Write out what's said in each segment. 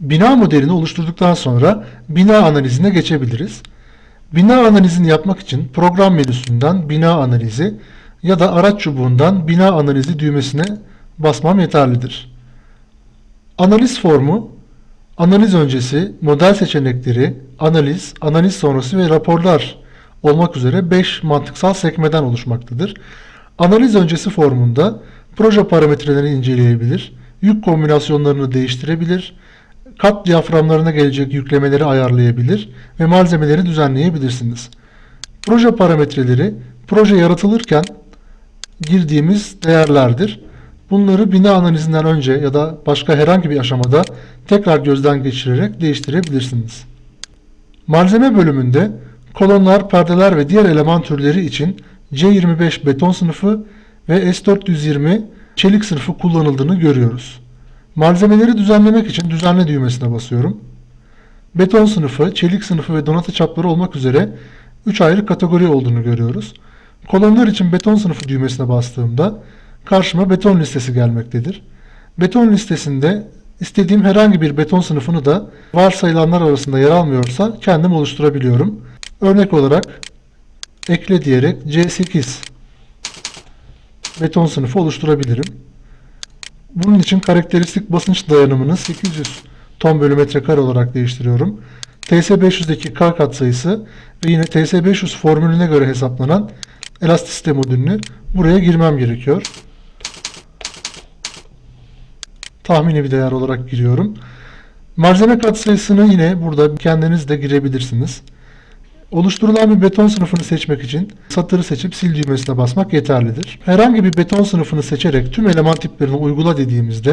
Bina modelini oluşturduktan sonra bina analizine geçebiliriz. Bina analizini yapmak için program menüsünden bina analizi ya da araç çubuğundan bina analizi düğmesine basmam yeterlidir. Analiz formu, analiz öncesi, model seçenekleri, analiz, analiz sonrası ve raporlar olmak üzere 5 mantıksal sekmeden oluşmaktadır. Analiz öncesi formunda proje parametrelerini inceleyebilir, yük kombinasyonlarını değiştirebilir, kat diyaframlarına gelecek yüklemeleri ayarlayabilir ve malzemeleri düzenleyebilirsiniz. Proje parametreleri proje yaratılırken girdiğimiz değerlerdir. Bunları bina analizinden önce ya da başka herhangi bir aşamada tekrar gözden geçirerek değiştirebilirsiniz. Malzeme bölümünde kolonlar, perdeler ve diğer eleman türleri için C25 beton sınıfı ve S420 çelik sınıfı kullanıldığını görüyoruz. Malzemeleri düzenlemek için düzenle düğmesine basıyorum. Beton sınıfı, çelik sınıfı ve donatı çapları olmak üzere 3 ayrı kategori olduğunu görüyoruz. Kolonlar için beton sınıfı düğmesine bastığımda karşıma beton listesi gelmektedir. Beton listesinde istediğim herhangi bir beton sınıfını da varsayılanlar arasında yer almıyorsa kendim oluşturabiliyorum. Örnek olarak ekle diyerek C8 beton sınıfı oluşturabilirim. Bunun için karakteristik basınç dayanımını 800 ton bölü metrekare olarak değiştiriyorum. TS500'deki K katsayısı ve yine TS500 formülüne göre hesaplanan elastisite modülünü buraya girmem gerekiyor. Tahmini bir değer olarak giriyorum. Malzeme katsayısını yine burada kendiniz de girebilirsiniz. Oluşturulan bir beton sınıfını seçmek için satırı seçip sil düğmesine basmak yeterlidir. Herhangi bir beton sınıfını seçerek tüm eleman tiplerini uygula dediğimizde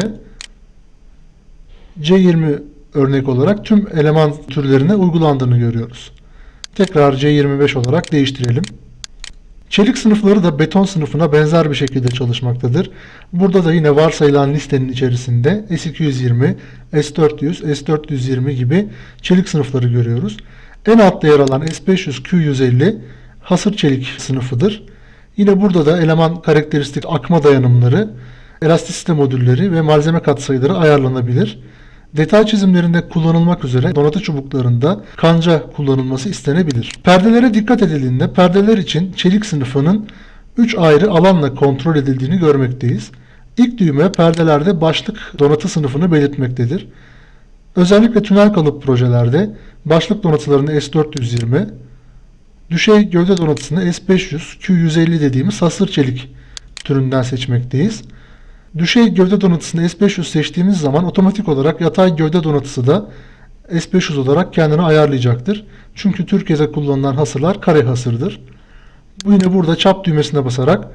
C20 örnek olarak tüm eleman türlerine uygulandığını görüyoruz. Tekrar C25 olarak değiştirelim. Çelik sınıfları da beton sınıfına benzer bir şekilde çalışmaktadır. Burada da yine varsayılan listenin içerisinde S220, S400, S420 gibi çelik sınıfları görüyoruz. En altta yer alan S500 Q150 hasır çelik sınıfıdır. Yine burada da eleman karakteristik akma dayanımları, elastisite modülleri ve malzeme katsayıları ayarlanabilir. Detay çizimlerinde kullanılmak üzere donatı çubuklarında kanca kullanılması istenebilir. Perdelere dikkat edildiğinde perdeler için çelik sınıfının 3 ayrı alanla kontrol edildiğini görmekteyiz. İlk düğme perdelerde başlık donatı sınıfını belirtmektedir. Özellikle tünel kalıp projelerde başlık donatılarını S420, düşey gövde donatısını S500, Q150 dediğimiz hasır çelik türünden seçmekteyiz. Düşey gövde donatısını S500 seçtiğimiz zaman otomatik olarak yatay gövde donatısı da S500 olarak kendini ayarlayacaktır. Çünkü Türkiye'de kullanılan hasırlar kare hasırdır. Bu yine burada çap düğmesine basarak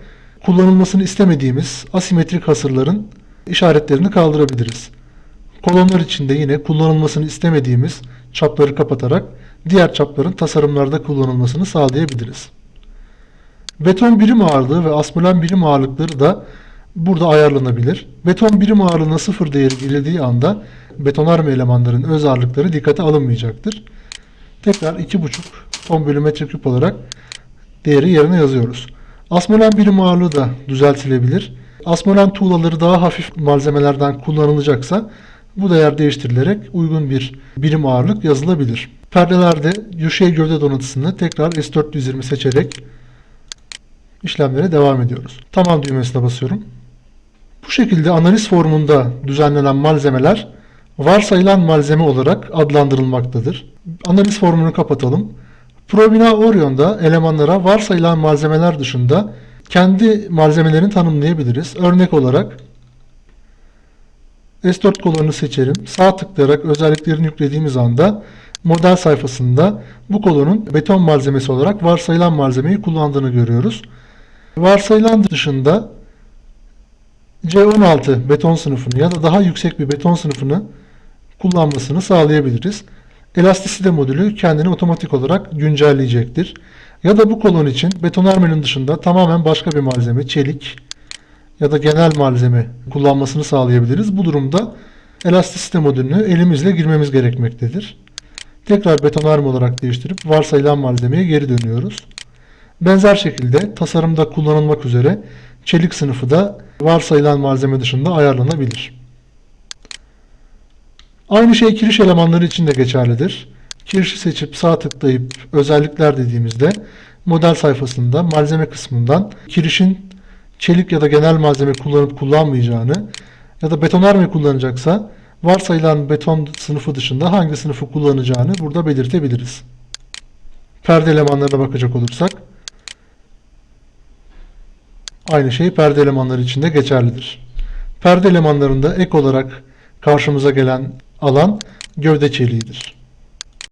kullanılmasını istemediğimiz asimetrik hasırların işaretlerini kaldırabiliriz. Kolonlar içinde yine kullanılmasını istemediğimiz çapları kapatarak diğer çapların tasarımlarda kullanılmasını sağlayabiliriz. Beton birim ağırlığı ve asmulen birim ağırlıkları da burada ayarlanabilir. Beton birim ağırlığına sıfır değeri girildiği anda betonarme elemanların öz ağırlıkları dikkate alınmayacaktır. Tekrar 2,5 ton bölü metreküp olarak değeri yerine yazıyoruz. Asmolen birim ağırlığı da düzeltilebilir. Asmolen tuğlaları daha hafif malzemelerden kullanılacaksa bu değer değiştirilerek uygun bir birim ağırlık yazılabilir. Perdelerde düşey gövde donatısını tekrar S420 seçerek işlemlere devam ediyoruz. Tamam düğmesine basıyorum. Bu şekilde analiz formunda düzenlenen malzemeler varsayılan malzeme olarak adlandırılmaktadır. Analiz formunu kapatalım. ProBina Orion'da elemanlara varsayılan malzemeler dışında kendi malzemelerini tanımlayabiliriz. Örnek olarak S4 kolonunu seçerim. Sağ tıklayarak özelliklerini yüklediğimiz anda model sayfasında bu kolonun beton malzemesi olarak varsayılan malzemeyi kullandığını görüyoruz. Varsayılan dışında C16 beton sınıfını ya da daha yüksek bir beton sınıfını kullanmasını sağlayabiliriz. Elastisite modülü kendini otomatik olarak güncelleyecektir. Ya da bu kolon için betonarmenin dışında tamamen başka bir malzeme, çelik ya da genel malzeme kullanmasını sağlayabiliriz. Bu durumda elastisite modülünü elimizle girmemiz gerekmektedir. Tekrar betonarme olarak değiştirip varsayılan malzemeye geri dönüyoruz. Benzer şekilde tasarımda kullanılmak üzere çelik sınıfı da varsayılan malzeme dışında ayarlanabilir. Aynı şey kiriş elemanları için de geçerlidir. Kirişi seçip sağ tıklayıp özellikler dediğimizde model sayfasında malzeme kısmından kirişin çelik ya da genel malzeme kullanıp kullanmayacağını ya da betonarme kullanacaksa varsayılan beton sınıfı dışında hangi sınıfı kullanacağını burada belirtebiliriz. Perde elemanlarına bakacak olursak aynı şey perde elemanları için de geçerlidir. Perde elemanlarında ek olarak karşımıza gelen alan gövde çeliğidir.